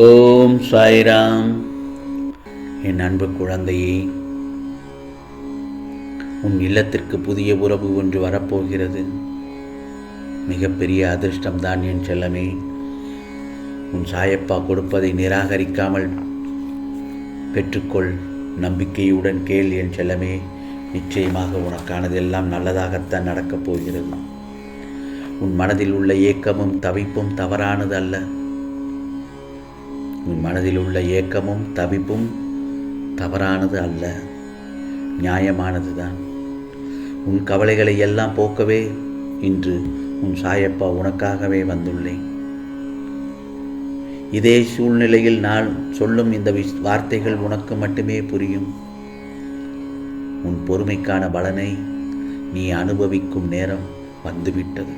ஓம் சாய்ராம். என் அன்பு குழந்தையே உன் இல்லத்திற்கு புதிய உறவு ஒன்று வரப்போகிறது. மிகப்பெரிய அதிர்ஷ்டம்தான் என் செல்லமே. உன் சாயப்பா கொடுப்பதை நிராகரிக்காமல் பெற்றுக்கொள். நம்பிக்கையுடன் கேள் என் செல்லமே. நிச்சயமாக உனக்கானதெல்லாம் நல்லதாகத்தான் நடக்கப் போகிறது உன் மனதில் உள்ள ஏக்கமும் தவிப்பும் தவறானது அல்ல உன் மனதில் உள்ள ஏக்கமும் தவிப்பும் தவறானது அல்ல. நியாயமானது தான் உன் கவலைகளை எல்லாம் போக்கவே இன்று உன் சாயப்பா உனக்காகவே வந்துள்ளேன். இதே சூழ்நிலையில் நான் சொல்லும் இந்த விஷ் வார்த்தைகள் உனக்கு மட்டுமே புரியும். உன் பொறுமைக்கான பலனை நீ அனுபவிக்கும் நேரம் வந்துவிட்டது.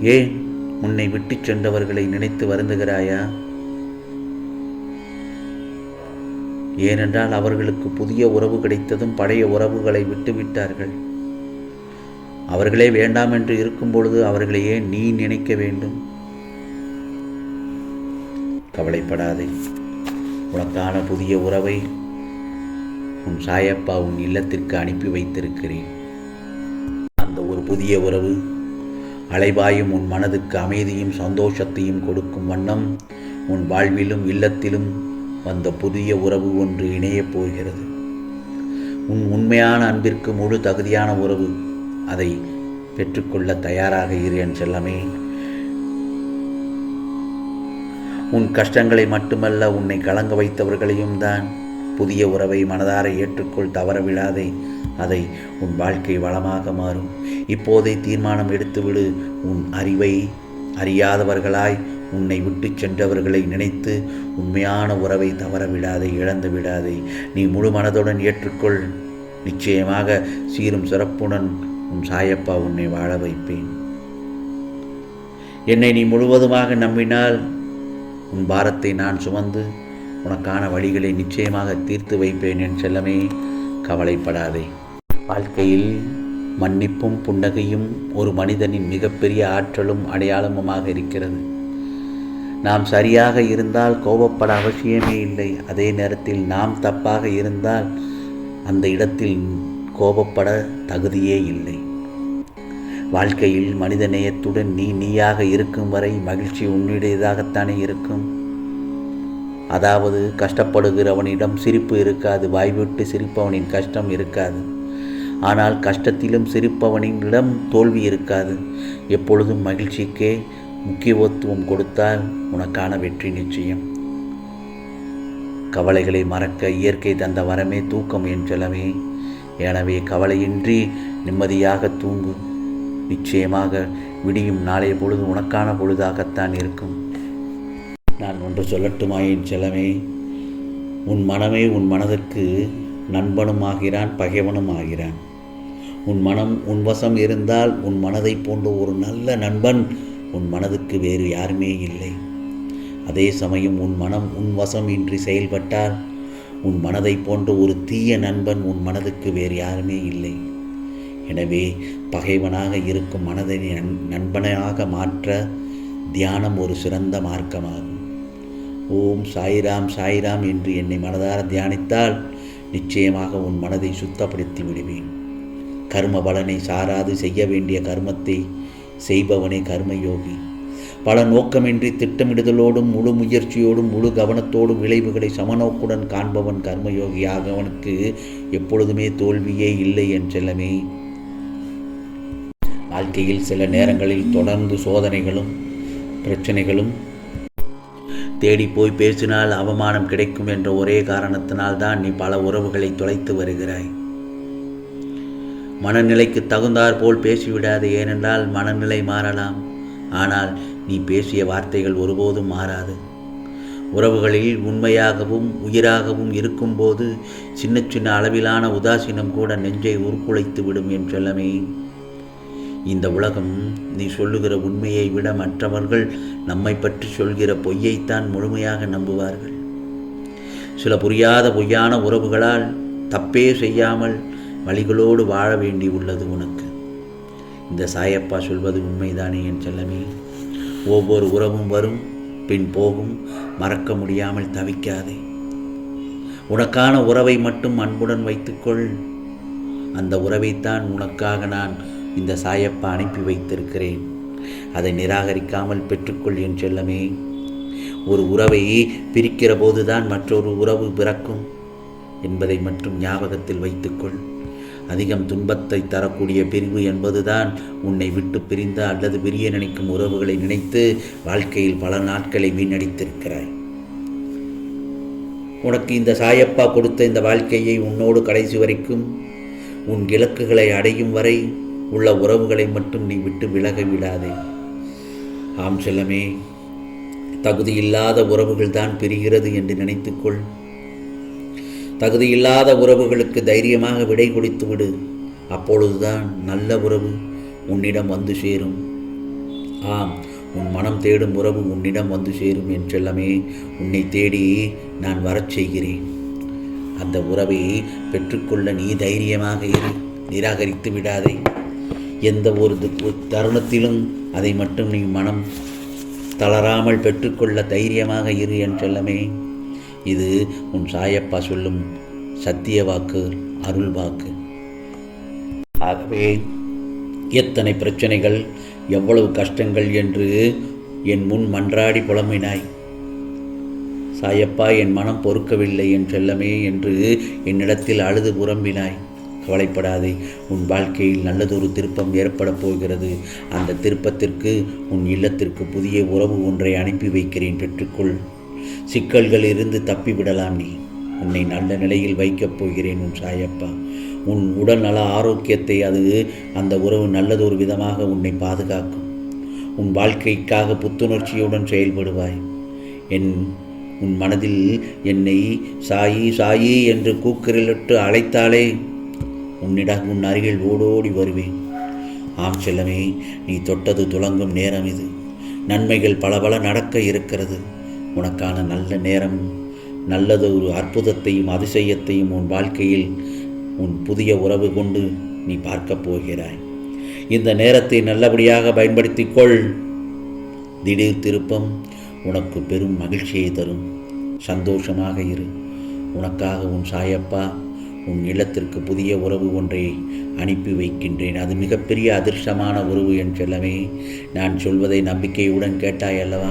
ஏன் உன்னை விட்டுச் சென்றவர்களை நினைத்து வருந்துகிறாயா? ஏனென்றால் அவர்களுக்கு புதிய உறவு கிடைத்ததும் பழைய உறவுகளை விட்டுவிட்டார்கள். அவர்களே வேண்டாம் என்று இருக்கும் பொழுது அவர்களையே நீ நினைக்க வேண்டும். கவலைப்படாதே. உனக்கான புதிய உறவை உன் சாயப்பா உன் இல்லத்திற்கு அனுப்பி வைத்திருக்கிறேன். அந்த ஒரு புதிய உறவு அலைவாயும் உன் மனதுக்கு அமைதியும் சந்தோஷத்தையும் கொடுக்கும் வண்ணம் உன் வாழ்விலும் இல்லத்திலும் வந்த புதிய உறவு ஒன்று இணையப் போகிறது. உன் உண்மையான அன்பிற்கு முழு தகுதியான உறவு அதை பெற்றுக்கொள்ள தயாராக இரு என் செல்லமே. உன் கஷ்டங்களை மட்டுமல்ல உன்னை கலங்க வைத்தவர்களையும் தான் புதிய உறவை மனதார ஏற்றுக்கொள் தவற விடாதே அதை உன் வாழ்க்கை வளமாக மாறும். இப்போதே தீர்மானம் எடுத்துவிடு. உன் அறிவை அறியாதவர்களாய் உன்னை விட்டு சென்றவர்களை நினைத்து உண்மையான உறவை தவற விடாதே இழந்து விடாதே. நீ முழு மனதுடன் ஏற்றுக்கொள். நிச்சயமாக சீரும் சிறப்புடன் உன் சாயப்பா உன்னை வாழ வைப்பேன். என்னை நீ முழுவதுமாக நம்பினால் உன் பாரத்தை நான் சுமந்து உனக்கான வழிகளை நிச்சயமாக தீர்த்து வைப்பேன் என் செல்லமே. கவலைப்படாதே. வாழ்க்கையில் மன்னிப்பும் புன்னகையும் ஒரு மனிதனின் மிகப்பெரிய ஆற்றலும் அடையாளமுமாக இருக்கிறது. நாம் சரியாக இருந்தால் கோபப்பட அவசியமே இல்லை. அதே நேரத்தில் நாம் தப்பாக இருந்தால் அந்த இடத்தில் கோபப்பட தகுதியே இல்லை. வாழ்க்கையில் மனித நேயத்துடன் நீ நீயாக இருக்கும் வரை மகிழ்ச்சி உன்னுடையதாகத்தானே இருக்கும். அதாவது கஷ்டப்படுகிறவனிடம் சிரிப்பு இருக்காது வாய்விட்டு சிரிப்பவனின் கஷ்டம் இருக்காது. ஆனால் கஷ்டத்திலும் சிரிப்பவனிடம் தோல்வி இருக்காது. எப்பொழுதும் மகிழ்ச்சிக்கே முக்கியத்துவம் கொடுத்தால் உனக்கான வெற்றி நிச்சயம். கவலைகளை மறக்க இயற்கை தந்த வரமே தூக்கம் என் செலவே. எனவே கவலையின்றி நிம்மதியாக தூங்கு. நிச்சயமாக விடியும் நாளைய பொழுது உனக்கான பொழுதாகத்தான் இருக்கும். நான் ஒன்று சொல்லட்டுமா என் செலமே உன் மனமே உன் மனதிற்கு நண்பனும் ஆகிறான் பகைவனும் ஆகிறான் உன் மனம் உன் வசம் இருந்தால் உன் மனதை போன்ற ஒரு நல்ல நண்பன் உன் மனதுக்கு வேறு யாருமே இல்லை. அதே சமயம் உன் மனம் உன் வசம் இன்றி செயல்பட்டால் உன் மனதை போன்ற ஒரு தீய நண்பன் உன் மனதுக்கு வேறு யாருமே இல்லை. எனவே பகைவனாக இருக்கும் மனதை நண்பனாக மாற்ற தியானம் ஒரு சிறந்த மார்க்கமாகும். ஓம் சாய்ராம் சாய்ராம் என்று என்னை மனதார தியானித்தால் நிச்சயமாக உன் மனதை சுத்தப்படுத்தி விடுவேன். கர்ம பலனை சாராது செய்ய வேண்டிய கர்மத்தை செய்பவனே கர்மயோகி. பல நோக்கமின்றி திட்டமிடுதலோடும் முழு முயற்சியோடும் முழு கவனத்தோடும் விளைவுகளை சமநோக்குடன் காண்பவன் கர்மயோகியாக அவனுக்கு எப்பொழுதுமே தோல்வியே இல்லை என் செல்லமே. வாழ்க்கையில் சில நேரங்களில் தொடர்ந்து சோதனைகளும் பிரச்சனைகளும் தேடி போய் பேசினால் அவமானம் கிடைக்கும் என்ற ஒரே காரணத்தினால் தான் நீ பல உறவுகளை தொலைத்து வருகிறாய். மனநிலைக்கு தகுந்தாற் போல் பேசிவிடாது ஏனென்றால் மனநிலை மாறலாம். ஆனால் நீ பேசிய வார்த்தைகள் ஒருபோதும் மாறாது. உறவுகளில் உண்மையாகவும் உயிராகவும் இருக்கும்போது சின்ன சின்ன அளவிலான உதாசீனம் கூட நெஞ்சை உருக்குலைத்து விடும் என் செல்லமே. இந்த உலகம் நீ சொல்லுகிற உண்மையை விட மற்றவர்கள் நம்மை பற்றி சொல்கிற பொய்யைத்தான் முழுமையாக நம்புவார்கள். சில புரியாத பொய்யான உறவுகளால் தப்பே செய்யாமல் வழிகளோடு வாழ வேண்டி உள்ளது உனக்கு. இந்த சாயப்பா சொல்வது உண்மைதானே என் செல்லமே? ஒவ்வொரு உறவும் வரும் பின் போகும் மறக்க முடியாமல் தவிக்காதே. உனக்கான உறவை மட்டும் அன்புடன் வைத்துக்கொள். அந்த உறவைத்தான் உனக்காக நான் இந்த சாயப்பா அனுப்பி வைத்திருக்கிறேன். அதை நிராகரிக்காமல் பெற்றுக்கொள் என் செல்லமே. ஒரு உறவை பிரிக்கிற போதுதான் மற்றொரு உறவு பிறக்கும் என்பதை மட்டும் ஞாபகத்தில் வைத்துக்கொள். அதிகம் துன்பத்தை தரக்கூடிய பிரிவு என்பதுதான் உன்னை விட்டு பிரிந்த அல்லது பிரிய நினைக்கும் உறவுகளை நினைத்து வாழ்க்கையில் பல நாட்களை வீணடித்திருக்கிறாய். உனக்கு இந்த சாயப்பா கொடுத்த இந்த வாழ்க்கையை உன்னோடு கடைசி வரைக்கும் உன் இலக்குகளை அடையும் வரை உள்ள உறவுகளை மட்டும் நீ விட்டு விலக விடாதே. ஆம் செல்லமே தகுதியில்லாத உறவுகள் தான் பிரிகிறது என்று நினைத்துக்கொள். தகுதியில்லாத உறவுகளுக்கு தைரியமாக விடை கொடுத்து விடு. அப்பொழுதுதான் நல்ல உறவு உன்னிடம் வந்து சேரும். ஆம் உன் மனம் தேடும் உறவு உன்னிடம் வந்து சேரும் என்றெல்லாமே உன்னை தேடி நான் வரச் செய்கிறேன். அந்த உறவை பெற்றுக்கொள்ள நீ தைரியமாக இரு. நிராகரித்து விடாதே. எந்த ஒரு தருணத்திலும் அதை மட்டும் நீ மனம் தளராமல் பெற்றுக்கொள்ள தைரியமாக இரு என்றெல்லாமே இது உன் சாயப்பா சொல்லும் சத்திய வாக்கு அருள் வாக்கு. ஆகவே எத்தனை பிரச்சனைகள் எவ்வளவு கஷ்டங்கள் என்று என் முன் மன்றாடி புலம்பினாய். சாயப்பா என் மனம் பொறுக்கவில்லை என் செல்லமே என்று என்னிடத்தில் அழுது புறம்பினாய். கவலைப்படாதே உன் வாழ்க்கையில் நல்லதொரு திருப்பம் ஏற்படப் போகிறது. அந்த திருப்பத்திற்கு உன் இல்லத்திற்கு புதிய உறவு ஒன்றை அனுப்பி வைக்கிறேன் பெற்றுக்கொள். சிக்கல்கள் இருந்து தப்பிவிடலாம் நீ. உன்னை நல்ல நிலையில் வைக்கப் போகிறேன் உன் சாயப்பா. உன் உடல் நல ஆரோக்கியத்தை அது அந்த உறவு நல்லதொரு விதமாக உன்னை பாதுகாக்கும். உன் வாழ்க்கைக்காக புத்துணர்ச்சியுடன் செயல்படுவாய். என் உன் மனதில் என்னை சாயி சாயி என்று கூக்குரலிட்டு அழைத்தாலே உன்னிடம் உன் அருகில் ஓடோடி வருவேன். ஆம் செல்லமே நீ தொட்டது துளங்கும் நேரம் இது. நன்மைகள் பல பல நடக்க இருக்கிறது. உனக்கான நல்ல நேரம் நல்லது ஒரு அற்புதத்தையும் அதிசயத்தையும் உன் வாழ்க்கையில் உன் புதிய உறவு கொண்டு நீ பார்க்கப் போகிறாய். இந்த நேரத்தை நல்லபடியாக பயன்படுத்திக் கொள் திடீர் திருப்பம் உனக்கு பெரும் மகிழ்ச்சியை தரும். சந்தோஷமாக இரு. உனக்காக உன் சாயப்பா உன் இல்லத்திற்கு புதிய உறவு ஒன்றை அனுப்பி வைக்கின்றேன். அது மிகப்பெரிய அதிர்ஷ்டமான உறவு என் செல்லமே நான் சொல்வதை நம்பிக்கையுடன் கேட்டாய் அல்லவா?